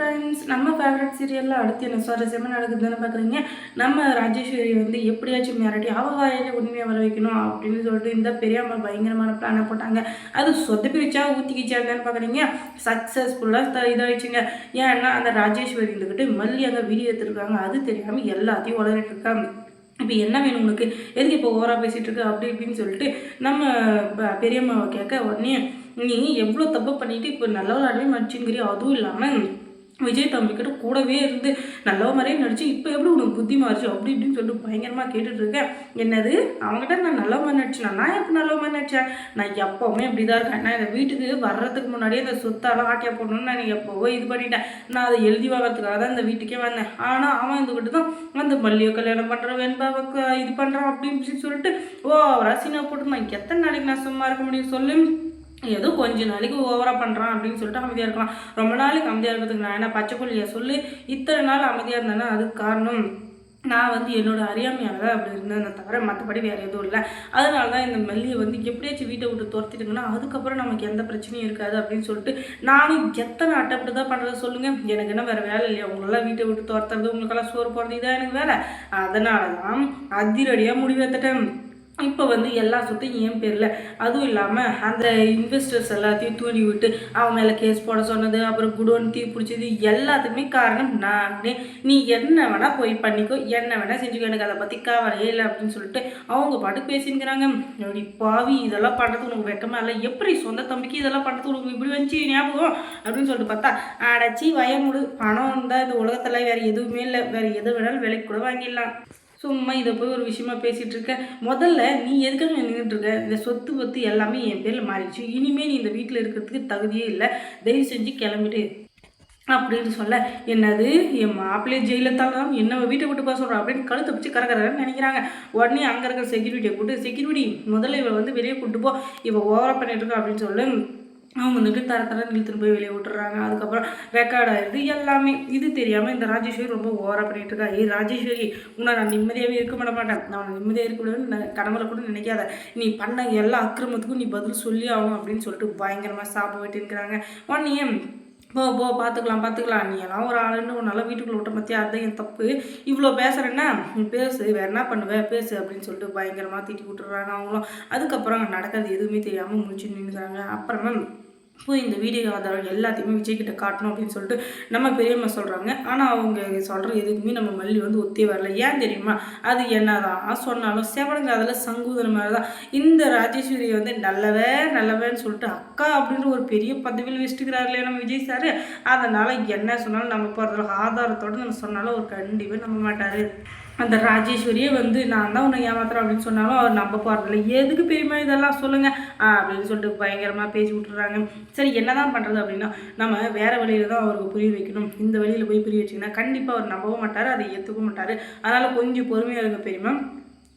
Friends நம்ம favourite சீரியலில் அடுத்து என்ன? சுவாரஸ்யமாக நடக்குதுன்னு பார்க்குறீங்க நம்ம ராஜேஸ்வரி வந்து எப்படியாச்சும் மிரட்டி அவ வாயிலே உண்மையை வர வைக்கணும் அப்படின்னு சொல்லிட்டு இந்த பெரியம்மா பயங்கரமான பிளானை போட்டாங்க. அது சொதப்பி வச்சா ஊற்றிக்கிச்சாங்கன்னு பார்க்குறீங்க சக்ஸஸ்ஃபுல்லாக இதாகிடுச்சுங்க ஏன்னா அந்த ராஜேஸ்வரி இருந்துக்கிட்டு மல்லி அங்கே வீடியோ எடுத்துருக்காங்க. அது தெரியாமல் எல்லாத்தையும் உளறிட்டு இருக்காங்க. இப்போ என்ன வேணும் உனக்கு? எதுக்கு இப்போ ஓவராக பேசிகிட்டு இருக்கு? அப்படி இப்படின்னு சொல்லிட்டு நம்ம பெரியம்மாவை கேட்க உடனே நீ எவ்வளோ தப்பு பண்ணிவிட்டு இப்போ நல்லவளாடவே நடிச்சுங்கிறியோ அதுவும் இல்லாமல் விஜய் தம்பிக்கிட்ட கூடவே இருந்து நல்ல மாதிரியே நடிச்சு இப்போ எப்படி உனக்கு புத்தி மாறிச்சு அப்படி இப்படின்னு சொல்லிட்டு பயங்கரமாக கேட்டுட்டு இருக்கேன். என்னது? அவங்ககிட்ட நான் நல்ல மாதிரி நடிச்சேன்? நான் எப்போ நல்ல மாதிரி நடிச்சேன்? நான் எப்போவுமே இப்படி தான் இருக்கேன். நான் இந்த வீட்டுக்கு வர்றதுக்கு முன்னாடியே இந்த சொத்தாலாம் ஆட்டியா போடணும்னு நான் எப்போவோ இது பண்ணிட்டேன். நான் அதை எழுதி வாங்கிறதுக்காக தான் இந்த வீட்டுக்கே வந்தேன். ஆனால் அவன் இருந்துக்கிட்டு தான் அந்த மல்லிகை கல்யாணம் பண்ணுறேன் வெண்பாவுக்கு இது பண்ணுறான் அப்படின்னு சொல்லிட்டு ஓ ரசினா போட்டு நான் எத்தனை நாளைக்கு நான் சும்மா இருக்க முடியும்? சொல்லு. ஏதோ கொஞ்ச நாளைக்கு ஓவராக பண்ணுறான் அப்படின்னு சொல்லிட்டு அமைதியாக இருக்கலாம். ரொம்ப நாளைக்கு அமைதியாக இருக்கிறதுக்கு நான் என்ன பச்சை புள்ளியை சொல்லி? இத்தனை நாள் அமைதியாக இருந்தேன்னா அதுக்கு காரணம் நான் வந்து என்னோட அறியாமையால் தான் அப்படி இருந்தேன் தவிர மற்றபடி வேறு எதுவும் இல்லை. அதனால தான் இந்த மல்லியை வந்து எப்படியாச்சும் வீட்டை விட்டு துரத்திட்டுங்கன்னா அதுக்கப்புறம் நமக்கு எந்த பிரச்சனையும் இருக்காது அப்படின்னு சொல்லிட்டு நானும் எத்தனை அட்டப்பட்டு தான் பண்ணுறது சொல்லுங்கள் எனக்கு என்ன வேறு வேலை இல்லையா? உங்களெல்லாம் வீட்டை விட்டு துரத்துறது உங்களுக்கெல்லாம் சோறு போடுறது இதான் எனக்கு வேலை. அதனால தான் அதிரடியாக முடிவெடுத்துட்டேன் இப்போ வந்து எல்லா சொத்தையும் என் பேரில். அதுவும் இல்லாமல் அந்த இன்வெஸ்டர்ஸ் எல்லாத்தையும் தூண்டி விட்டு அவன் மேலே கேஸ் போட சொன்னது அப்புறம் குடோன் தீ பிடிச்சது எல்லாத்துக்குமே காரணம் நானே. நீ என்ன வேணால் போய் பண்ணிக்கோ என்ன வேணால் செஞ்சுக்கோ. எனக்கு அதை பற்றி கவலையே இல்லை அப்படின்னு சொல்லிட்டு அவங்க பாட்டு பேசிங்கிறாங்க இப்படி பாவி இதெல்லாம் பண்ணுறது உனக்கு வெக்கமாக இல்லை. எப்படி சொந்த தம்பிக்கு இதெல்லாம் பண்ணுறது உனக்கு இப்படி வந்துச்சு ஞாபகம்? அப்படின்னு சொல்லிட்டு பார்த்தா அடைச்சி வயமுடு. பணம் இருந்தால் இந்த உலகத்தில் வேறு எதுவுமே இல்லை. வேறு எது வேணாலும் விலைக்கு கூட வாங்கிடலாம். சும்மா இதை போய் ஒரு விஷயமா பேசிகிட்டு இருக்க. முதல்ல நீ எதுக்காக நின்றுட்டு இருக்க? இந்த சொத்து பத்து எல்லாமே என் பேரில் மாறிடுச்சு. இனிமேல் நீ இந்த வீட்டில் இருக்கிறதுக்கு தகுதியே இல்லை. தயவு செஞ்சு கிளம்பிட்டு அப்படின்னு சொல்ல. என்னது? என் மாப்பிள்ளைய ஜெயிலத்தாலும் தான் என்ன வீட்டை விட்டு போக சொல்கிறோம் அப்படின்னு கழுத்தை பிடிச்சி கரகரன்னு நினைக்கிறாங்க. உடனே அங்கே இருக்கிற செக்யூரிட்டியை கூப்பிட்டு செக்யூரிட்டி முதல்ல இவளை வந்து வெளியே கூட்டு போ. இவள் ஓவராக பண்ணிட்டு இருக்கா. அப்படின்னு சொல்லி. அவங்க வந்துட்டு தர தர இழுத்துட்டு போய் வெளியே விட்டுறாங்க. அதுக்கப்புறம் ரெக்கார்ட் ஆயிடுது. எல்லாமே இது தெரியாமல் இந்த ராஜேஸ்வரி ரொம்ப ஓவராக பண்ணிட்டு இருக்கா. ஏய் ராஜேஸ்வரி உன்னை நான் நிம்மதியாகவே இருக்க விட மாட்டேன். நான் நிம்மதியாக இருக்க விடுவேன்னு கனவுல கூட நினைக்காத. நீ பண்ண எல்லா அக்கிரமத்துக்கும் நீ பதில் சொல்லி ஆகணும் அப்படின்னு சொல்லிட்டு பயங்கரமாக சாப்பிட விட்டுருக்கிறாங்க. உடனே போ போ பார்த்துக்கலாம் பார்த்துக்கலாம் நீ எல்லாம் ஒரு ஆளுன்னு ஒரு நல்லா வீட்டுக்குள்ளே விட்ட பற்றியா அதுதான் என் தப்பு. இவ்வளோ பேசுகிறேன்னா நீ பேசு. வேற என்ன பண்ணுவேன் பேசு அப்படின்னு சொல்லிட்டு பயங்கரமாக திட்டி விட்டுறாங்க அவங்களும். அதுக்கப்புறம் அங்கே நடக்கிறது எதுவுமே தெரியாமல் முடிச்சு நின்றுக்கிறாங்க அப்புறமா போய் இந்த வீடியோ வந்தவர்கள் எல்லாத்தையுமே விஜய்கிட்ட காட்டணும் அப்படின்னு சொல்லிட்டு நம்ம பெரியம்மா சொல்கிறாங்க ஆனால் அவங்க சொல்கிற எதுக்குமே நம்ம மல்லி வந்து ஒத்தே வரல. ஏன் தெரியுமா? அது என்னதான் சொன்னாலும் செவனுங்க அதில் சங்கூதன மாதிரி தான் இந்த ராஜேஸ்வரி வந்து நல்லவே நல்லவேன்னு சொல்லிட்டு அக்கா அப்படின்ற ஒரு பெரிய பதவியில் வச்சுட்டுக்கிறாரு இல்லையா நம்ம விஜய் சார் அதனால் என்ன சொன்னாலும் நம்ம போகிறதுல ஆதாரத்தோடு நம்ம சொன்னாலும் அவர் கண்டிப்பாக நம்ப மாட்டார். அந்த ராஜேஸ்வரியே வந்து நான் தான் உன்னை ஏமாத்துறேன் அப்படின்னு சொன்னாலும் அவர் நம்ப போகிறதில்ல எதுக்கு பெரியமா இதெல்லாம் சொல்லுங்கள் அப்படின்னு சொல்லிட்டு பயங்கரமாக பேசி விட்டுறாங்க. சரி என்னதான் பண்ணுறது அப்படின்னா நம்ம வேறு வழியில் தான் அவருக்கு புரிய வைக்கணும். இந்த வழியில் போய் புரிய வச்சிங்கன்னா கண்டிப்பாக அவர் நம்பவும் மாட்டார் அதை ஏற்றுக்க மாட்டார். அதனால் கொஞ்சம் பொறுமையாக இருங்க பெரியமா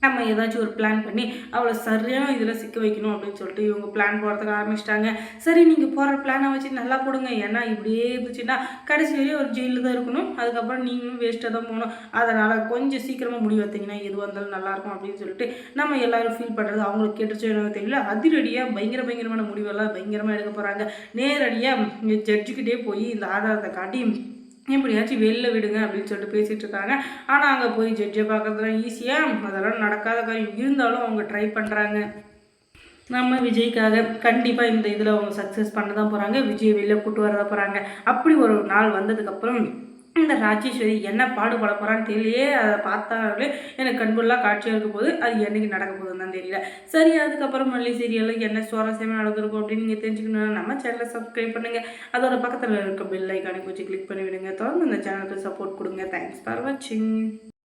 நம்ம ஏதாச்சும் ஒரு பிளான் பண்ணி அவளை சரியான இதில் சிக்க வைக்கணும் அப்படின்னு சொல்லிட்டு இவங்க பிளான் போடுறதுக்கு ஆரம்பிச்சிட்டாங்க. சரி நீங்கள் போகிற பிளானை வச்சு நல்லா போடுங்க. ஏன்னா இப்படியே இருந்துச்சுன்னா கடைசி வரையும் ஒரு ஜெயிலில் தான் இருக்கணும். அதுக்கப்புறம் நீங்களும் வேஸ்ட்டாக தான் போகணும். அதனால் கொஞ்சம் சீக்கிரமாக முடிவு வைத்தீங்கன்னா எது வந்தாலும் நல்லாயிருக்கும் அப்படின்னு சொல்லிட்டு நம்ம எல்லாரும் ஃபீல் பண்ணுறது அவங்களுக்கு கேட்டுச்சோ என்னவோ தெரியல. அதிரடியாக பயங்கர பயங்கரமான முடிவெல்லாம் பயங்கரமாக எடுக்க போகிறாங்க நேரடியாக ஜட்ஜுக்கிட்டே போய் இந்த ஆதாரத்தை காட்டி எப்படியாச்சும் வெளில விடுங்க அப்படின்னு சொல்லிட்டு பேசிகிட்டு இருக்காங்க. ஆனால் அங்கே போய் ஜட்ஜை பார்க்குறதுலாம் ஈஸியாக அதெல்லாம் நடக்காத காரியம். இருந்தாலும் அவங்க ட்ரை பண்ணுறாங்க நம்ம விஜய்க்காக கண்டிப்பாக இந்த இதில் அவங்க சக்ஸஸ் பண்ண தான் போகிறாங்க விஜய் வெளில கூட்டு வரதான் போகிறாங்க அப்படி ஒரு நாள் வந்ததுக்கப்புறம் இந்த ராஜேஸ்வரி என்ன பாடுபட போகிறான்னு தெரியலையே. அதை பார்த்தாலே எனக்கு கண்புல்லாக காட்சியாக இருக்கும் போது அது என்றைக்கு நடக்க போகுது? தான் தெரியல. சரி அதுக்கப்புறம் மல்லி சீரியலில் என்ன சுவாரஸ்யமாக நடந்திருக்கும் அப்படின்னு நீங்கள் தெரிஞ்சுக்கணும்னா நம்ம சேனலை சப்ஸ்கிரைப் பண்ணுங்கள் அதோட பக்கத்தில் இருக்க பெல் ஐக்கானை கொஞ்சம் கிளிக் பண்ணி விடுங்க தொடர்ந்து இந்த சேனலுக்கு சப்போர்ட் கொடுங்க. தேங்க்ஸ் ஃபார் வாட்சிங்